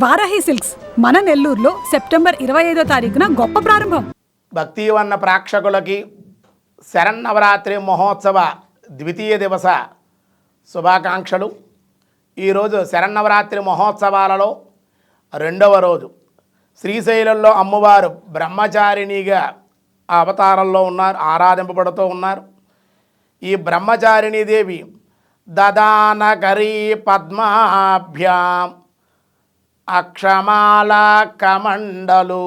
Varahi silks మన నెల్లూరులో September ఇరవై ఐదో తారీఖున గొప్ప ప్రారంభం. భక్తివన్న ప్రేక్షకులకి శరన్నవరాత్రి మహోత్సవ ద్వితీయ దివస శుభాకాంక్షలు. ఈరోజు శరన్నవరాత్రి మహోత్సవాలలో రెండవ రోజు. శ్రీశైలంలో అమ్మవారు బ్రహ్మచారిణిగా అవతారంలో ఉన్నారు ఆరాధింపబడుతూ ఉన్నారు. ఈ బ్రహ్మచారిణీదేవి దదానకరీ పద్మాభ్యాం. అక్షమాలాకమండలు.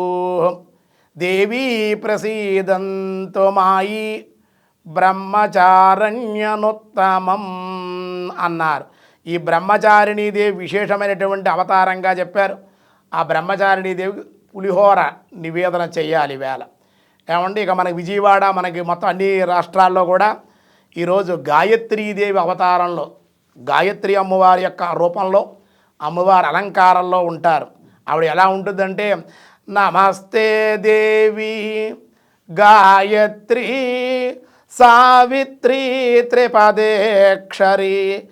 దేవీ ప్రసీదంతు మాయి బ్రహ్మచారణ్యనుత్తమం అన్నారు. ఈ బ్రహ్మచారిణీ దేవి విశేషమైనటువంటి అవతారంగా చెప్పారు. ఆ బ్రహ్మచారిణీ దేవి పులిహోర నివేదన చేయాలి వేళ. ఏమండి ఇక మనకి విజయవాడ మనకి మొత్తం అన్ని రాష్ట్రాల్లో కూడా ఈరోజు గాయత్రీదేవి అవతారంలో గాయత్రి అమ్మవారి యొక్క రూపంలో అమ్మవారి అలంకారంలో ఉంటారు. ఆవిడ ఎలా ఉంటుందంటే నమస్తే దేవి గాయత్రి సావిత్రి త్రిపదేక్షరి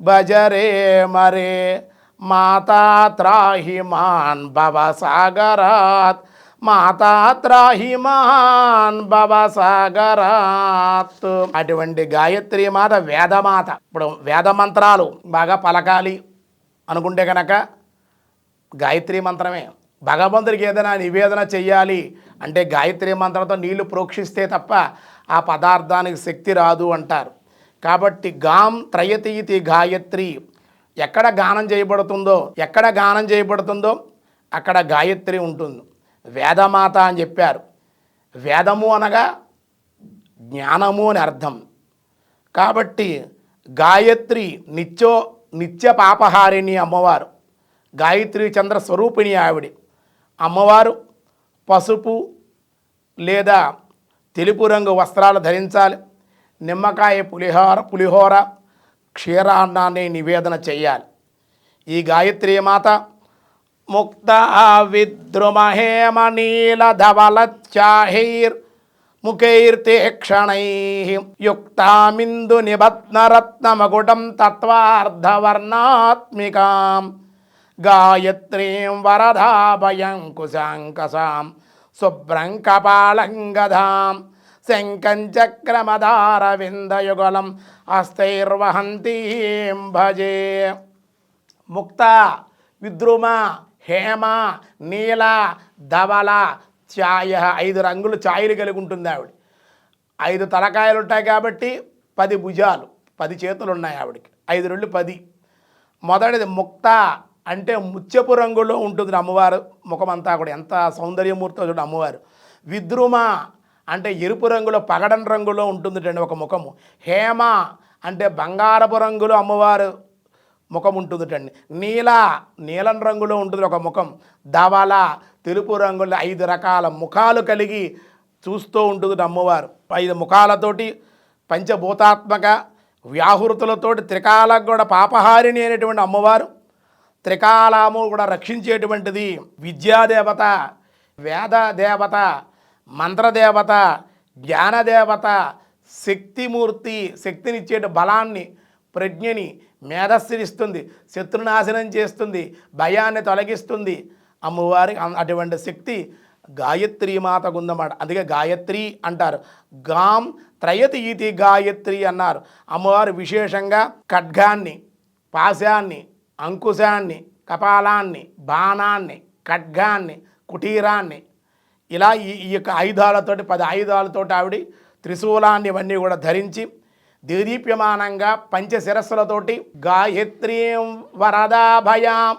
భజరే మరే మాతా త్రాహి సాగరాత్ భవసాగరాత్ మాతా సాగరాత్ భవసాగరాత్. అటువంటి గాయత్రి మాత వేదమాత. ఇప్పుడు వేద మంత్రాలు బాగా పలకాలి. అనుకుంటే కనుక గాయత్రి మంత్రమే. భగవంతుడికి ఏదైనా నివేదన చెయ్యాలి అంటే గాయత్రి మంత్రంతో నీళ్ళు ప్రోక్షిస్తే తప్ప ఆ పదార్థానికి శక్తి రాదు అంటారు. కాబట్టి గాం త్రయతీతి గాయత్రి. ఎక్కడ గానం చేయబడుతుందో ఎక్కడ గానం చేయబడుతుందో అక్కడ గాయత్రి ఉంటుంది. వేదమాత అని చెప్పారు. వేదము అనగా జ్ఞానము అని అర్థం. కాబట్టి గాయత్రి నిత్యో నిత్య పాపహారిణి అమ్మవారు. గాయత్రి చంద్ర స్వరూపిణి ఆవిడ. అమ్మవారు పసుపు లేదా తెలుపు రంగు వస్త్రాలు ధరించాలి. నిమ్మకాయ పులిహోర పులిహోర క్షీరాన్నాన్ని నివేదన చేయాలి ఈ గాయత్రి మాత ముక్త విద్రుమహేమ నీల ధవలచాహైర్ ముఖైర్తేక్షణై యుక్తామిందు నిబత్నరత్నమకుటం తత్వార్ధవర్ణాత్మికాం గాయత్రీం వరదాభయంకుశాంకసాం శుభ్రం కపాళంగధాం శంఖం చక్రమదారవిందయుగలం హస్తైర్వహంతీం భజే ముక్త విద్రుమ హేమ నీల ధవల ఛాయ ఐదు రంగులు ఛాయలు కలిగి ఉంటుంది ఆవిడ. ఐదు తలకాయలు ఉంటాయి కాబట్టి పది భుజాలు పది చేతులు ఉన్నాయి ఆవిడకి. ఐదు రెండు పది. మొదటిది ముక్త అంటే ముత్యపు రంగులో ఉంటుంది అమ్మవారు. ముఖమంతా కూడా ఎంత సౌందర్యమూర్తో చూడండి అమ్మవారు. విద్రుమ అంటే ఎరుపు రంగులో పగడన్ రంగులో ఉంటుందిటండి ఒక ముఖము. హేమ అంటే బంగారపు రంగులో అమ్మవారు ముఖం ఉంటుందిటండి. నీల నీలం రంగులో ఉంటుంది ఒక ముఖం. ధవల తెలుపు రంగులో ఐదు రకాల ముఖాలు కలిగి చూస్తూ ఉంటుంది అమ్మవారు. ఐదు ముఖాలతోటి పంచభూతాత్మక వ్యాహృతులతోటి త్రికాలకు కూడా పాపహారిణి అయినటువంటి అమ్మవారు. త్రికాలము కూడా రక్షించేటువంటిది విద్యాదేవత వేదదేవత మంత్రదేవత జ్ఞానదేవత శక్తిమూర్తి శక్తినిచ్చేటి బలాన్ని ప్రజ్ఞని మేధస్సునిస్తుంది శత్రునాశనం చేస్తుంది భయాన్ని తొలగిస్తుంది. అమ్మవారి అటువంటి శక్తి గాయత్రి మాతకు ఉందన్నమాట అందుకే గాయత్రి అంటారు. గాం త్రయతి ఇది గాయత్రి అన్నారు. అమ్మవారు విశేషంగా ఖడ్గాన్ని పాశాన్ని అంకుశాన్ని కపాలాన్ని బాణాన్ని ఖడ్గాన్ని కుటీరాన్ని ఇలా ఈ ఈ యొక్క ఆయుధాలతోటి పది ఆయుధాలతోటి ఆవిడ త్రిశూలాన్ని ఇవన్నీ కూడా ధరించి దేదీప్యమానంగా పంచశిరస్సులతోటి గాయత్రీం వరదాభయాం.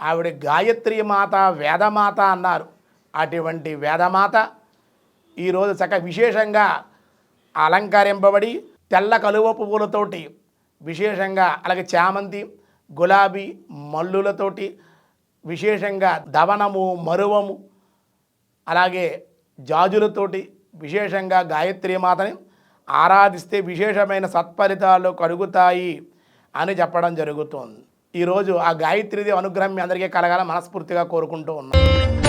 ఆవిడ గాయత్రి మాత వేదమాత అన్నారు. అటువంటి వేదమాత ఈరోజు చక్క విశేషంగా అలంకరింపబడి తెల్ల కలువ పువ్వులతోటి విశేషంగా అలాగే చామంతి గులాబీ మల్లులతోటి విశేషంగా దవనము మరువము అలాగే జాజులతోటి విశేషంగా గాయత్రి మాతని ఆరాధిస్తే విశేషమైన సత్ఫలితాలు కలుగుతాయి అని చెప్పడం జరుగుతోంది. ఈరోజు ఆ గాయత్రిదేవి అనుగ్రహం మీ అందరికీ కలగాలని మనస్ఫూర్తిగా కోరుకుంటూ ఉన్నాను